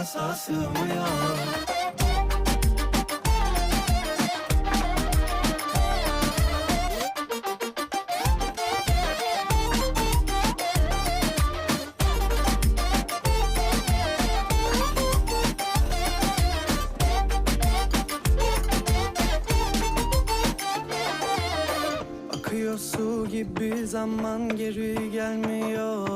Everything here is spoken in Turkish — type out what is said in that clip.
tasa sığmıyor gibi zaman geri gelmiyor